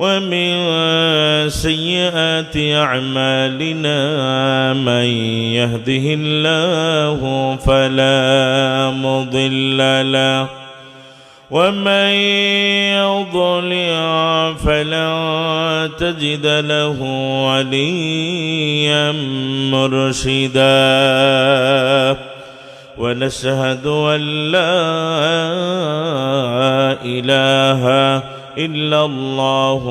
ومن سيئات أعمالنا من يهده الله فلا مضل له ومن يضلل فلا تجد له وليا مرشدا ونشهد أن لا إله إلا الله